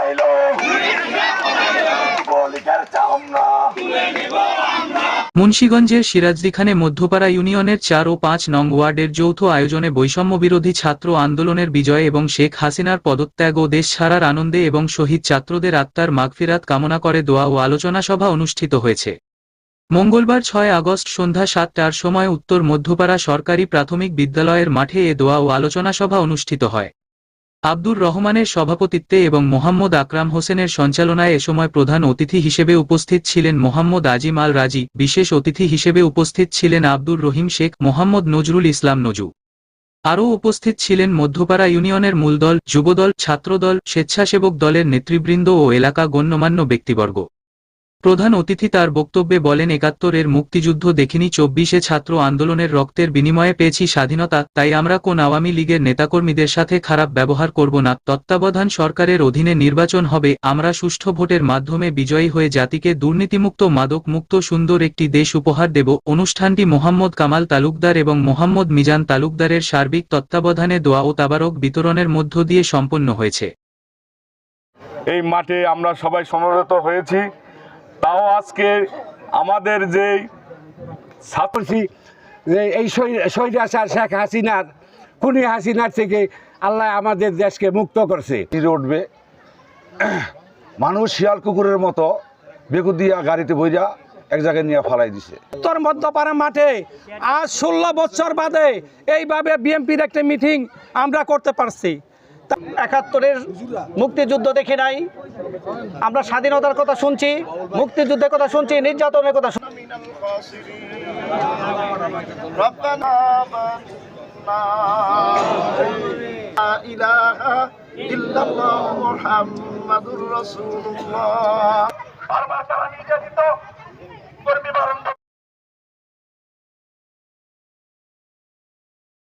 পাইলো। বলিকার চাম না মুন্সীগঞ্জের মধ্যপাড়া ইউনিয়নের চার ও পাঁচ নং ওয়ার্ডের যৌথ আয়োজনে বৈষম্য বিরোধী ছাত্র আন্দোলনের বিজয় এবং শেখ হাসিনার পদত্যাগ ও দেশ ছাড়ার আনন্দে এবং শহীদ ছাত্রদের আত্মার মাগফিরাত কামনা করে দোয়া ও আলোচনা সভা অনুষ্ঠিত হয়েছে। মঙ্গলবার ছয় আগস্ট সন্ধ্যা সাতটার সময় উত্তর মধ্যপাড়া সরকারি প্রাথমিক বিদ্যালয়ের মাঠে এ দোয়া ও আলোচনা সভা অনুষ্ঠিত হয়। আব্দুর রহমানের সভাপতিত্বে এবং মোহাম্মদ আকরাম হোসেনের সঞ্চালনায় এ সময় প্রধান অতিথি হিসেবে উপস্থিত ছিলেন মোহাম্মদ আজিম আল রাজি, বিশেষ অতিথি হিসেবে উপস্থিত ছিলেন আব্দুর রহিম শেখ, মোহাম্মদ নজরুল ইসলাম নজু। আরও উপস্থিত ছিলেন মধ্যপাড়া ইউনিয়নের মূলদল, যুবদল, ছাত্রদল, স্বেচ্ছাসেবক দলের নেতৃবৃন্দ ও এলাকা গণ্যমান্য ব্যক্তিবর্গ। প্রধান অতিথি তার বক্তব্যে বলেন, একাত্তরের মুক্তিযুদ্ধ দেখিনি, চব্বিশে ছাত্র আন্দোলনের রক্তের বিনিময়ে পেয়েছি স্বাধীনতা, তাই আমরা কোন আওয়ামী লীগের নেতাকর্মীদের সাথে খারাপ ব্যবহার করব না। তত্ত্বাবধান সরকারের অধীনে নির্বাচন হবে, আমরা সুষ্ঠু ভোটের মাধ্যমে বিজয়ী হয়ে জাতিকে দুর্নীতিমুক্ত মাদক মুক্ত সুন্দর একটি দেশ উপহার দেব। অনুষ্ঠানটি মোহাম্মদ কামাল তালুকদার এবং মোহাম্মদ মিজান তালুকদারের সার্বিক তত্ত্বাবধানে দোয়া ও তাবারক বিতরণের মধ্য দিয়ে সম্পন্ন হয়েছে। এই মাঠে আমরা সবাই সমবেত হয়েছি। তাও আজকে আমাদের যে ছাত্র যে এই স্বৈরাচার শেখ হাসিনার খুনি হাসিনার থেকে আল্লাহ আমাদের দেশকে মুক্ত করছে। উঠবে মানুষ শিয়াল কুকুরের মতো বেকু দিয়া গাড়িতে বইয়া এক জায়গায় নিয়ে ফালাই দিছে। উত্তর মধ্যপাড়া মাঠে আজ ষোলো বছর বাদে এইভাবে বিএনপির একটা মিটিং আমরা করতে পারছি। একাত্তরের মুক্তিযুদ্ধ দেখি নাই আমরা স্বাধীনতার কথা শুনছি মুক্তিযুদ্ধের কথা শুনছি নির্যাতনের কথা শুনছি নির্যাতিত